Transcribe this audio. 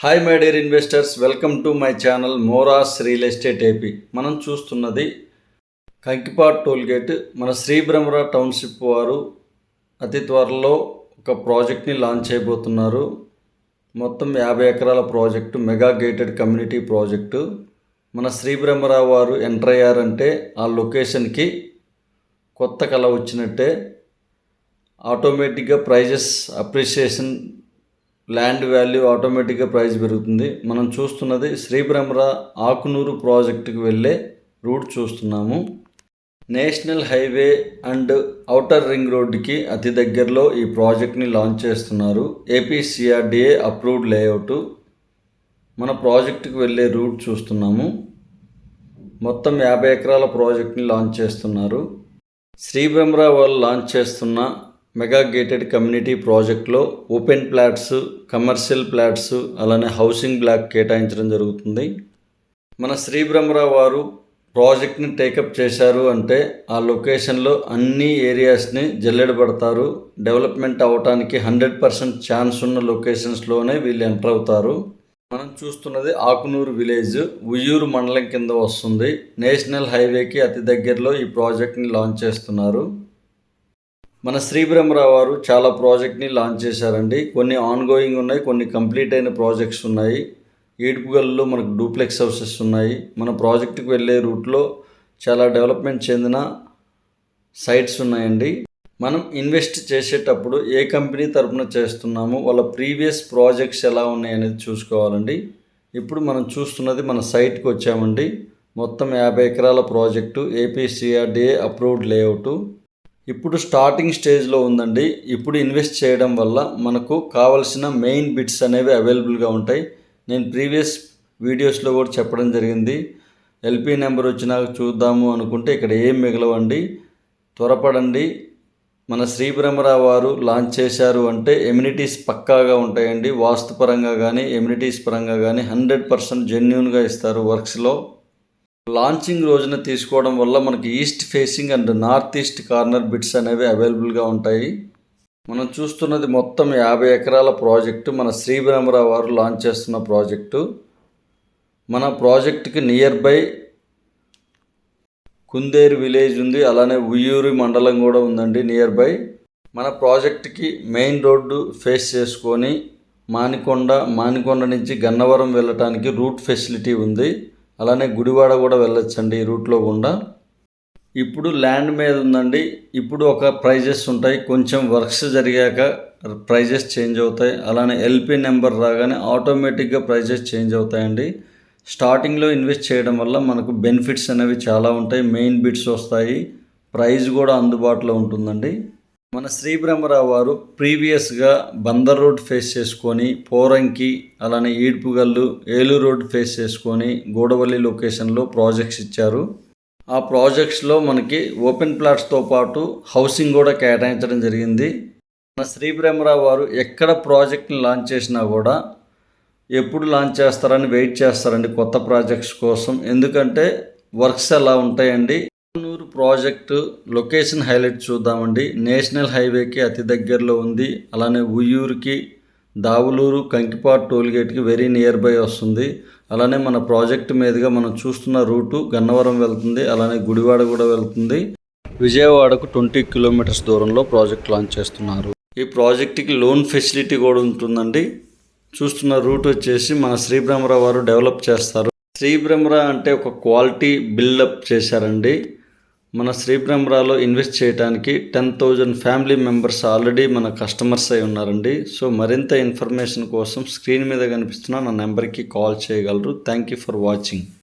Hi my dear investors welcome to my channel Moras real estate AP మనం చూస్తున్నది కంకిపాట్ tollgate మన శ్రీబ్రహ్మరా township వారు అతి త్వరలో ఒక ప్రాజెక్ట్ని లాంచ్ చేయబోతున్నారు. మొత్తం యాభై ఎకరాల project mega gated community project మన శ్రీబ్రహ్మరా వారు ఎంటర్ అయ్యారంటే ఆ లొకేషన్కి కొత్త కళ వచ్చినట్టే. ఆటోమేటిక్గా ప్రైజెస్ అప్రిషియేషన్ ల్యాండ్ వాల్యూ ఆటోమేటిక్గా ప్రైస్ పెరుగుతుంది. మనం చూస్తున్నది శ్రీబ్రహ్మరా ఆకునూరు ప్రాజెక్టుకి వెళ్ళే రూట్ చూస్తున్నాము. National highway and outer ring రోడ్డుకి అతి దగ్గరలో ఈ ప్రాజెక్ట్ని లాంచ్ చేస్తున్నారు. AP CRDA approved layout. మన ప్రాజెక్టుకి వెళ్ళే రూట్ చూస్తున్నాము. మొత్తం యాభై ఎకరాల ప్రాజెక్ట్ని లాంచ్ చేస్తున్నారు. శ్రీబ్రహ్మరా వాళ్ళు లాంచ్ చేస్తున్న మెగా గేటెడ్ కమ్యూనిటీ ప్రాజెక్ట్లో ఓపెన్ ప్లాట్స్ కమర్షియల్ ప్లాట్స్ అలానే హౌసింగ్ బ్లాక్ కేటాయించడం జరుగుతుంది. మన శ్రీబ్రహ్మరా వారు ప్రాజెక్ట్ని టేకప్ చేశారు అంటే ఆ లొకేషన్లో అన్ని ఏరియాస్ని జల్లెడబడతారు డెవలప్మెంట్ అవ్వటానికి హండ్రెడ్ పర్సెంట్ ఛాన్స్ ఉన్న లొకేషన్స్లోనే వీళ్ళు ఎంటర్ అవుతారు. మనం చూస్తున్నది ఆకునూరు విలేజ్ ఉయ్యూరు మండలం కింద వస్తుంది. నేషనల్ హైవేకి అతి దగ్గరలో ఈ ప్రాజెక్ట్ని లాంచ్ చేస్తున్నారు. మన శ్రీబ్రహ్మరావు వారు చాలా ప్రాజెక్ట్ని లాంచ్ చేశారండి. కొన్ని ఆన్గోయింగ్ ఉన్నాయి కొన్ని కంప్లీట్ అయిన ప్రాజెక్ట్స్ ఉన్నాయి. ఈడుపుగల్లో మనకు డూప్లెక్స్ హౌసెస్ ఉన్నాయి. మన ప్రాజెక్టుకు వెళ్ళే రూట్లో చాలా డెవలప్మెంట్ చెందిన సైట్స్ ఉన్నాయండి. మనం ఇన్వెస్ట్ చేసేటప్పుడు ఏ కంపెనీ తరపున చేస్తున్నాము వాళ్ళ ప్రీవియస్ ప్రాజెక్ట్స్ ఎలా ఉన్నాయనేది చూసుకోవాలండి. ఇప్పుడు మనం చూస్తున్నది మన సైట్కి వచ్చామండి. మొత్తం యాభై ఎకరాల ప్రాజెక్టు ఏపీసీఆర్డీఏ అప్రూవ్డ్ లేఅవుట్ ఇప్పుడు స్టార్టింగ్ స్టేజ్లో ఉందండి. ఇప్పుడు ఇన్వెస్ట్ చేయడం వల్ల మనకు కావలసిన మెయిన్ బిట్స్ అనేవి అవైలబుల్గా ఉంటాయి. నేను ప్రీవియస్ వీడియోస్లో కూడా చెప్పడం జరిగింది. ఎల్పి నెంబర్ వచ్చినాక చూద్దాము అనుకుంటే ఇక్కడ ఏం మిగలవండి. త్వరపడండి. మన శ్రీబ్రహ్మరావు వారు లాంచ్ చేశారు అంటే ఎమ్యూనిటీస్ పక్కాగా ఉంటాయండి. వాస్తుపరంగా కానీ ఎమ్యూనిటీస్ పరంగా కానీ హండ్రెడ్ పర్సెంట్ జెన్యున్గా ఇస్తారు వర్క్స్లో లాంచింగ్ రోజున తీసుకోవడం వల్ల మనకి east facing and north east corner bits అనేవి అవైలబుల్గా ఉంటాయి. మనం చూస్తున్నది మొత్తం యాభై ఎకరాల ప్రాజెక్టు. మన శ్రీబ్రహ్మరావు వారు లాంచ్ చేస్తున్న ప్రాజెక్టు. మన ప్రాజెక్టుకి నియర్ బై కుందేరు విలేజ్ ఉంది. అలానే ఉయ్యూరు మండలం కూడా ఉందండి నియర్ బై. మన ప్రాజెక్ట్కి మెయిన్ రోడ్డు ఫేస్ చేసుకొని మానికొండ మానికొండ నుంచి గన్నవరం వెళ్ళటానికి రూట్ ఫెసిలిటీ ఉంది. అలానే గుడివాడ కూడా వెళ్ళొచ్చండి ఈ రూట్లో గుండా. ఇప్పుడు ల్యాండ్ మీద ఉందండి. ఇప్పుడు ఒక ప్రైజెస్ ఉంటాయి. కొంచెం వర్క్స్ జరిగాక ప్రైజెస్ చేంజ్ అవుతాయి. అలానే ఎల్పి నెంబర్ రాగానే ఆటోమేటిక్గా ప్రైజెస్ చేంజ్ అవుతాయండి. స్టార్టింగ్లో ఇన్వెస్ట్ చేయడం వల్ల మనకు బెనిఫిట్స్ అనేవి చాలా ఉంటాయి. మెయిన్ బిట్స్ వస్తాయి. ప్రైజ్ కూడా అందుబాటులో ఉంటుందండి. మన శ్రీ బ్రహ్మరావు వారు ప్రీవియస్గా బందర్ రోడ్ ఫేస్ చేసుకొని పోరంకి అలానే ఈడ్పుగల్లు ఏలూరు రోడ్ ఫేస్ చేసుకొని గూడవల్లి లొకేషన్లో ప్రాజెక్ట్స్ ఇచ్చారు. ఆ ప్రాజెక్ట్స్లో మనకి ఓపెన్ ప్లాట్స్తో పాటు హౌసింగ్ కూడా కేటాయించడం జరిగింది. మన శ్రీ బ్రహ్మరావు వారు ఎక్కడ ప్రాజెక్ట్ని లాంచ్ చేసినా కూడా ఎప్పుడు లాంచ్ చేస్తారని వెయిట్ చేస్తారండి కొత్త ప్రాజెక్ట్స్ కోసం. ఎందుకంటే వర్క్స్ ఎలా ఉంటాయండి? కన్నూరు ప్రాజెక్టు లొకేషన్ హైలైట్ చూద్దామండి. నేషనల్ హైవేకి అతి దగ్గరలో ఉంది. అలానే ఉయ్యూరుకి దావులూరు కంకిపాట్ టోల్గేట్కి వెరీ నియర్ బై వస్తుంది. అలానే మన ప్రాజెక్ట్ మీదుగా మనం చూస్తున్న రూటు గన్నవరం వెళ్తుంది. అలానే గుడివాడ కూడా వెళ్తుంది. విజయవాడకు ట్వంటీ కిలోమీటర్స్ దూరంలో ప్రాజెక్ట్ లాంచ్ చేస్తున్నారు. ఈ ప్రాజెక్ట్కి లోన్ ఫెసిలిటీ కూడా ఉంటుందండి. చూస్తున్న రూట్ వచ్చేసి మన శ్రీబ్రహ్మరావు వారు డెవలప్ చేస్తారు. శ్రీబ్రహ్మరా అంటే ఒక క్వాలిటీ బిల్డప్ చేశారండి. మన శ్రీబ్రహ్మరాలో ఇన్వెస్ట్ చేయడానికి ten thousand family members already మన కస్టమర్స్ అయి ఉన్నారండి. సో మరింత ఇన్ఫర్మేషన్ కోసం స్క్రీన్ మీద కనిపిస్తున్న నా నెంబర్కి కాల్ చేయగలరు. Thank you for watching.